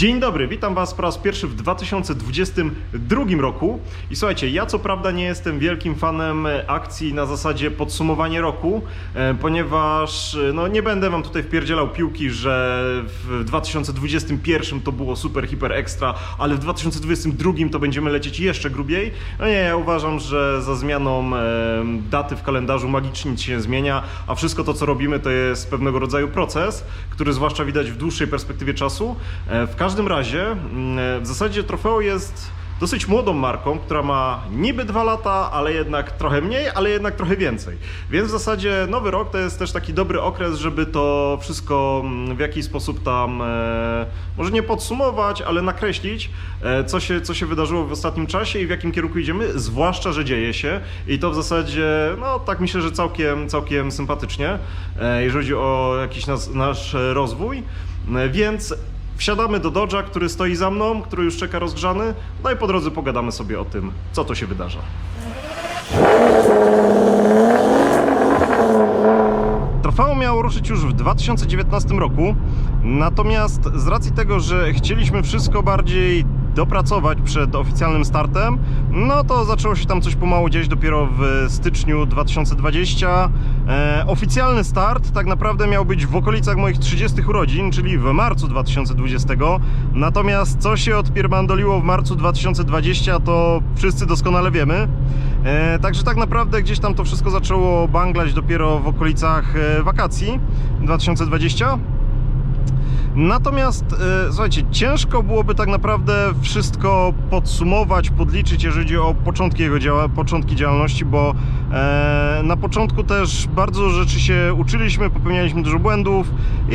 Dzień dobry, witam Was po raz pierwszy w 2022 roku. I słuchajcie, ja co prawda nie jestem wielkim fanem akcji na zasadzie podsumowanie roku, e, ponieważ e, no, nie będę Wam tutaj wpierdzielał piłki, że w 2021 to było super, hiper ekstra, ale w 2022 to będziemy lecieć jeszcze grubiej. No nie, ja uważam, że za zmianą e, daty w kalendarzu magicznie nic się nie zmienia, a wszystko to, co robimy, to jest pewnego rodzaju proces, który zwłaszcza widać w dłuższej perspektywie czasu. W każdym razie, mm, w zasadzie Trofeo jest dosyć młodą marką, która ma niby dwa lata, ale jednak trochę mniej, ale jednak trochę więcej. Więc w zasadzie nowy rok to jest też taki dobry okres, żeby to wszystko mm, w jakiś sposób tam, e, może nie podsumować, ale nakreślić, e, co się, co się wydarzyło w ostatnim czasie i w jakim kierunku idziemy, zwłaszcza, że dzieje się. I to w zasadzie, no tak myślę, że całkiem, całkiem sympatycznie, e, jeżeli chodzi o jakiś nas, nasz rozwój. Więc Wsiadamy do Dodge'a, który stoi za mną, który już czeka rozgrzany. No i po drodze pogadamy sobie o tym, co to się wydarza. Trofeo miało ruszyć już w 2019 roku, natomiast z racji tego, że chcieliśmy wszystko bardziej dopracować przed oficjalnym startem, no to zaczęło się tam coś pomału dziać dopiero w styczniu 2020. E, oficjalny start tak naprawdę miał być w okolicach moich 30 urodzin, czyli w marcu 2020. Natomiast co się odpiermandoliło w marcu 2020, to wszyscy doskonale wiemy. E, także tak naprawdę gdzieś tam to wszystko zaczęło banglać dopiero w okolicach e, wakacji 2020. Natomiast, e, słuchajcie, ciężko byłoby tak naprawdę wszystko podsumować, podliczyć, jeżeli chodzi o początki jego działa, początki działalności, bo e, na początku też bardzo rzeczy się uczyliśmy, popełnialiśmy dużo błędów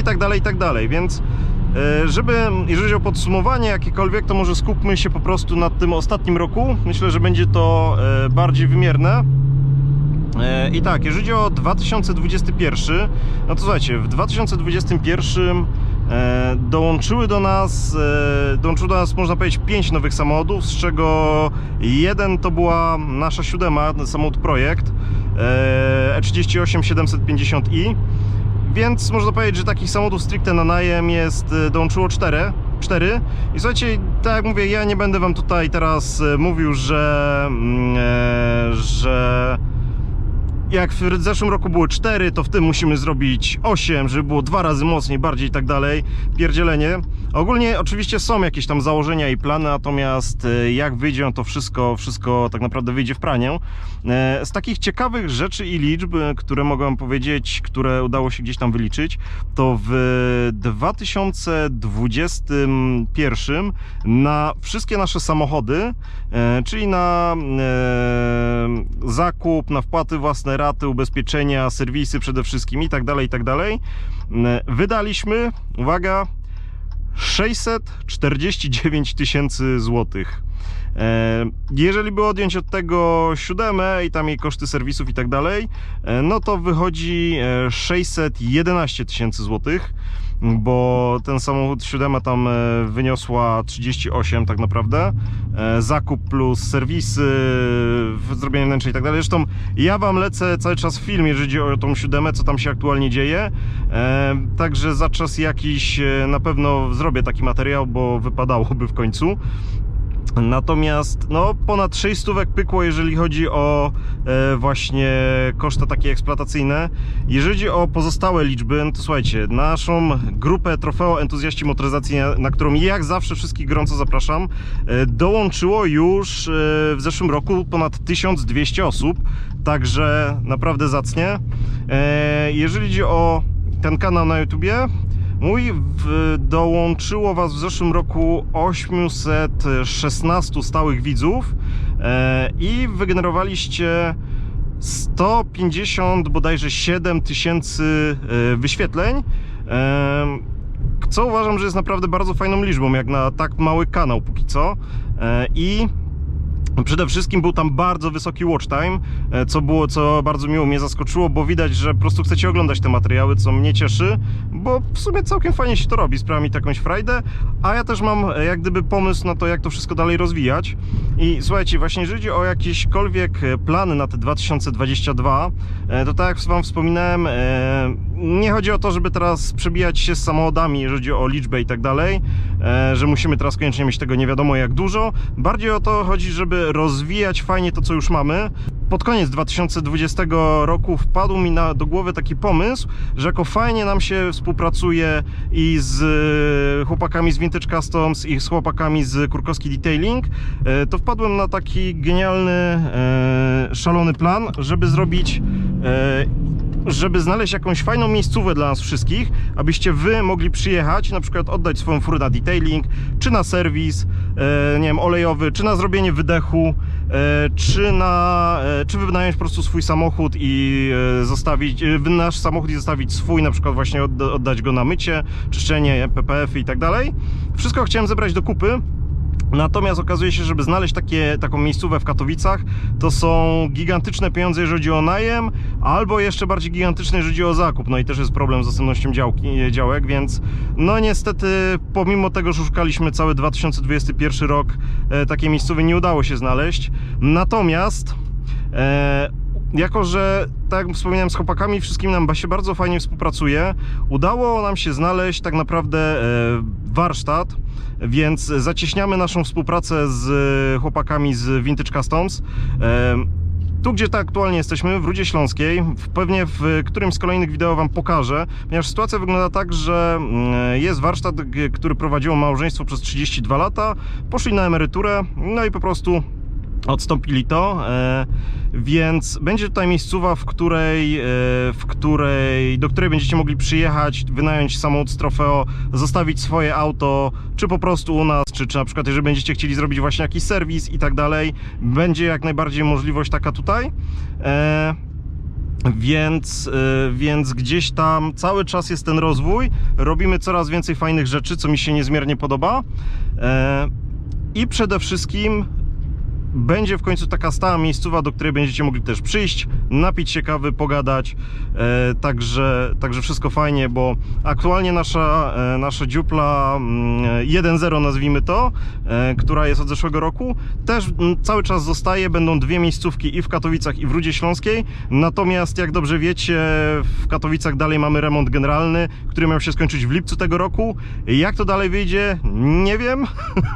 i tak dalej, i tak dalej, więc e, żeby, jeżeli chodzi o podsumowanie jakiekolwiek, to może skupmy się po prostu nad tym ostatnim roku. Myślę, że będzie to e, bardziej wymierne. E, I tak, jeżeli chodzi o 2021, no to słuchajcie, w 2021 e, dołączyły do nas, e, dołączyło do nas, można powiedzieć, 5 nowych samochodów, z czego jeden to była nasza siódema, samochód projekt e, E38 750i. Więc można powiedzieć, że takich samochodów stricte na najem jest, e, dołączyło 4. 4. I słuchajcie, tak jak mówię, ja nie będę wam tutaj teraz e, mówił, że, mm, e, że jak w zeszłym roku było 4, to w tym musimy zrobić 8, żeby było dwa razy mocniej, bardziej i tak dalej. Pierdzielenie. Ogólnie oczywiście są jakieś tam założenia i plany, natomiast e, jak wyjdzie, to wszystko, wszystko tak naprawdę wyjdzie w pranię. E, Z takich ciekawych rzeczy i liczb, e, które mogłem powiedzieć, które udało się gdzieś tam wyliczyć, to w 2021 na wszystkie nasze samochody, czyli na zakup, na wpłaty własne, raty, ubezpieczenia, serwisy przede wszystkim i tak dalej, i tak dalej, e, wydaliśmy, uwaga, 649 tysięcy złotych. E, Jeżeli by odjąć od tego siódemę i tam jej koszty serwisów i tak dalej, e, no to wychodzi e, 611 tysięcy złotych, bo ten samochód siódema tam e, wyniosła 38 tak naprawdę. E, Zakup plus serwisy, zrobienie wnętrza i tak dalej. Zresztą ja wam lecę cały czas film, jeżeli chodzi o tą siódemę, co tam się aktualnie dzieje. E, Także za czas jakiś e, na pewno zrobię taki materiał, bo wypadałoby w końcu. Natomiast no, ponad 6 stówek pykło, jeżeli chodzi o e, właśnie koszty takie eksploatacyjne. Jeżeli chodzi o pozostałe liczby, no to słuchajcie, naszą grupę Trofeo Entuzjaści Motoryzacji, na, na którą jak zawsze wszystkich gorąco zapraszam, e, dołączyło już e, w zeszłym roku ponad 1200 osób, także naprawdę zacnie. E, jeżeli chodzi o ten kanał na YouTubie, Mój dołączyło Was w zeszłym roku 816 stałych widzów e, i wygenerowaliście 150 bodajże 7 tysięcy e, wyświetleń. E, co uważam, że jest naprawdę bardzo fajną liczbą, jak na tak mały kanał póki co. I Przede wszystkim był tam bardzo wysoki watch time, e, co było, co bardzo miło mnie zaskoczyło, bo widać, że po prostu chcecie oglądać te materiały, co mnie cieszy, bo w sumie całkiem fajnie się to robi, sprawia mi takąś frajdę, a ja też mam e, jak gdyby pomysł na to, jak to wszystko dalej rozwijać. I słuchajcie, właśnie jeżeli chodzi o jakiekolwiek e, plany na te 2022, e, to tak jak wam wspominałem, nie chodzi o to, żeby teraz przebijać się z samochodami, jeżeli chodzi o liczbę i tak dalej, że musimy teraz koniecznie mieć tego nie wiadomo jak dużo. Bardziej o to chodzi, żeby rozwijać fajnie to, co już mamy. Pod koniec 2020 roku wpadł mi na, do głowy taki pomysł, że jako fajnie nam się współpracuje i z e, chłopakami z Vintage Customs i z chłopakami z Kurkowski Detailing, e, to wpadłem na taki genialny, e, szalony plan, żeby zrobić żeby znaleźć jakąś fajną miejscówę dla nas wszystkich, abyście wy mogli przyjechać, na przykład oddać swoją furę na detailing, czy na serwis, e, nie wiem, olejowy, czy na zrobienie wydechu, e, czy na, e, czy wynająć po prostu swój samochód i zostawić, nasz samochód i zostawić swój, na przykład właśnie odda, oddać go na mycie, czyszczenie, PPF i tak dalej. Wszystko chciałem zebrać do kupy, Natomiast okazuje się, żeby znaleźć takie, taką miejscówę w Katowicach, to są gigantyczne pieniądze, jeżeli chodzi o najem, albo jeszcze bardziej gigantyczne, jeżeli chodzi o zakup. No i też jest problem z dostępnością działki, działek, więc no niestety, pomimo tego, że szukaliśmy cały 2021 rok, e, takiej miejscowej nie udało się znaleźć. Natomiast e, jako, że tak jak wspomniałem z chłopakami, wszystkim nam się bardzo fajnie współpracuje, udało nam się znaleźć tak naprawdę e, warsztat, więc zacieśniamy naszą współpracę z chłopakami z Vintage Customs. Tu, gdzie tak aktualnie jesteśmy, w Rudzie Śląskiej, pewnie w którymś z kolejnych wideo Wam pokażę, ponieważ sytuacja wygląda tak, że mm, jest warsztat, który prowadziło małżeństwo przez 32 lata, poszli na emeryturę, no i po prostu odstąpili to, e, więc będzie tutaj miejscowa, w której, e, w której, do której będziecie mogli przyjechać, wynająć samochód z trofeo, zostawić swoje auto, czy po prostu u nas, czy, czy na przykład jeżeli będziecie chcieli zrobić właśnie jakiś serwis i tak dalej, będzie jak najbardziej możliwość taka tutaj. E, więc, więc gdzieś tam cały czas jest ten rozwój. Robimy coraz więcej fajnych rzeczy, co mi się niezmiernie podoba. I przede wszystkim będzie w końcu taka stała miejscowa, do której będziecie mogli też przyjść, napić się kawy, pogadać. E, także, także wszystko fajnie, bo aktualnie nasza, e, nasza dziupla mm, 1.0 nazwijmy to, e, która jest od zeszłego roku, też mm, cały czas zostaje. Będą dwie miejscówki i w Katowicach, i w Rudzie Śląskiej. Natomiast jak dobrze wiecie, w Katowicach dalej mamy remont generalny, który miał się skończyć w lipcu tego roku. Jak to dalej wyjdzie, nie wiem,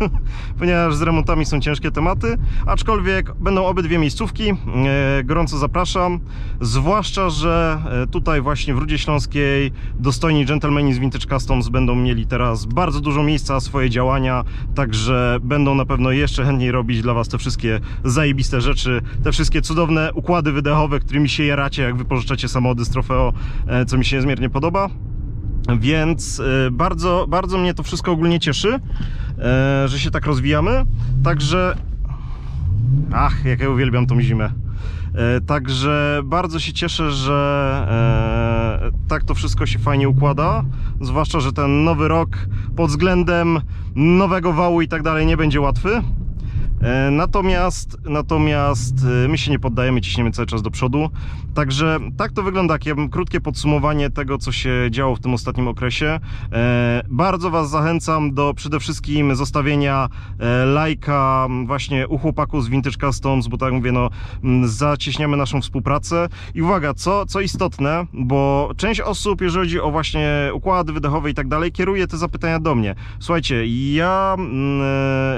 ponieważ z remontami są ciężkie tematy. Aczkolwiek będą obydwie miejscówki. E, gorąco zapraszam. Zwłaszcza, że e, tutaj właśnie w Rudzie Śląskiej dostojni dżentelmeni z Vintage Customs będą mieli teraz bardzo dużo miejsca swoje działania, także będą na pewno jeszcze chętniej robić dla Was te wszystkie zajebiste rzeczy, te wszystkie cudowne układy wydechowe, którymi się jaracie, jak wypożyczacie samochody z trofeo, e, co mi się niezmiernie podoba. Więc bardzo, bardzo mnie to wszystko ogólnie cieszy, że się tak rozwijamy. Także Ach, jak ja uwielbiam tą zimę. E, Także bardzo się cieszę, że e, tak to wszystko się fajnie układa. Zwłaszcza, że ten nowy rok pod względem nowego wału i tak dalej nie będzie łatwy. E, Natomiast, natomiast e, my się nie poddajemy, ciśniemy cały czas do przodu. Także tak to wygląda, takie krótkie podsumowanie tego, co się działo w tym ostatnim okresie. E, Bardzo Was zachęcam do przede wszystkim zostawienia lajka właśnie u chłopaków z Vintage Customs, bo tak jak mówię, no zacieśniamy naszą współpracę. I uwaga, co, co istotne, bo część osób, jeżeli chodzi o właśnie układy wydechowe i tak dalej, kieruje te zapytania do mnie. Słuchajcie, ja,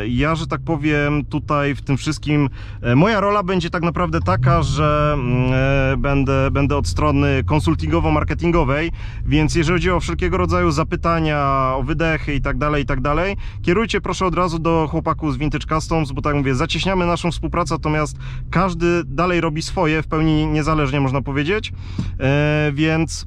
ja, że tak powiem, tutaj w tym wszystkim, e, moja rola będzie tak naprawdę taka, że mm, e, będę, będę od strony konsultingowo-marketingowej, więc jeżeli chodzi o wszelkiego rodzaju zapytania o wydechy i tak dalej, i tak dalej, kierujcie proszę od razu do chłopaków z Vintage Customs, bo tak mówię, zacieśniamy naszą współpracę, natomiast każdy dalej robi swoje, w pełni niezależnie można powiedzieć, e, więc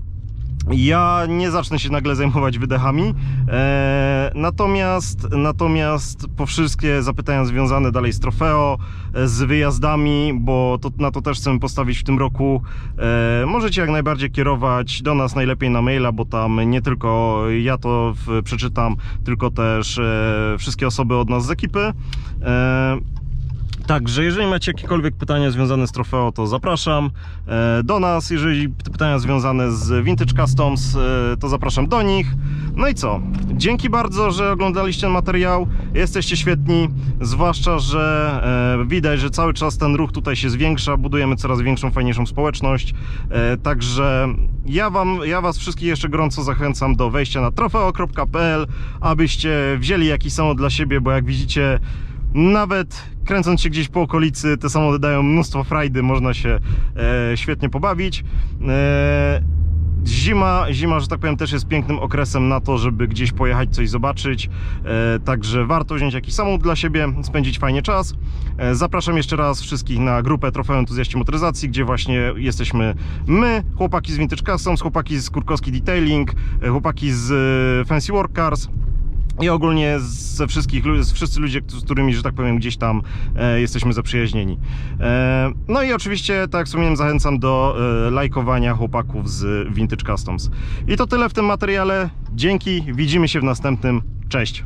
ja nie zacznę się nagle zajmować wydechami, e, natomiast, natomiast po wszystkie zapytania związane dalej z trofeo, e, z wyjazdami, bo to, na to też chcemy postawić w tym roku, e, możecie jak najbardziej kierować do nas najlepiej na maila, bo tam nie tylko ja to w, przeczytam, tylko też e, wszystkie osoby od nas z ekipy. E, Także jeżeli macie jakiekolwiek pytania związane z trofeo, to zapraszam e, do nas. Jeżeli pytania związane z Vintage Customs, e, to zapraszam do nich. No i co? Dzięki bardzo, że oglądaliście ten materiał. Jesteście świetni, zwłaszcza, że e, widać, że cały czas ten ruch tutaj się zwiększa. Budujemy coraz większą, fajniejszą społeczność. Także ja, wam, ja Was wszystkich jeszcze gorąco zachęcam do wejścia na trofeo.pl, abyście wzięli jakiś samochód dla siebie, bo jak widzicie, nawet kręcąc się gdzieś po okolicy, te samochody dają mnóstwo frajdy, można się e, świetnie pobawić. E, Zima, zima, że tak powiem, też jest pięknym okresem na to, żeby gdzieś pojechać, coś zobaczyć. E, także warto wziąć jakiś samochód dla siebie, spędzić fajnie czas. E, zapraszam jeszcze raz wszystkich na grupę Trofeum Entuzjaści Motoryzacji, gdzie właśnie jesteśmy my, chłopaki z Vintage Customs, chłopaki z Kurkowski Detailing, e, chłopaki z e, Fancy Work Cars i ogólnie ze wszystkich, lu- z wszyscy ludzie, z którymi, że tak powiem, gdzieś tam e, jesteśmy zaprzyjaźnieni. E, no i oczywiście, tak jak wspomniałem, zachęcam do e, lajkowania chłopaków z Vintage Customs. I to tyle w tym materiale. Dzięki, widzimy się w następnym. Cześć!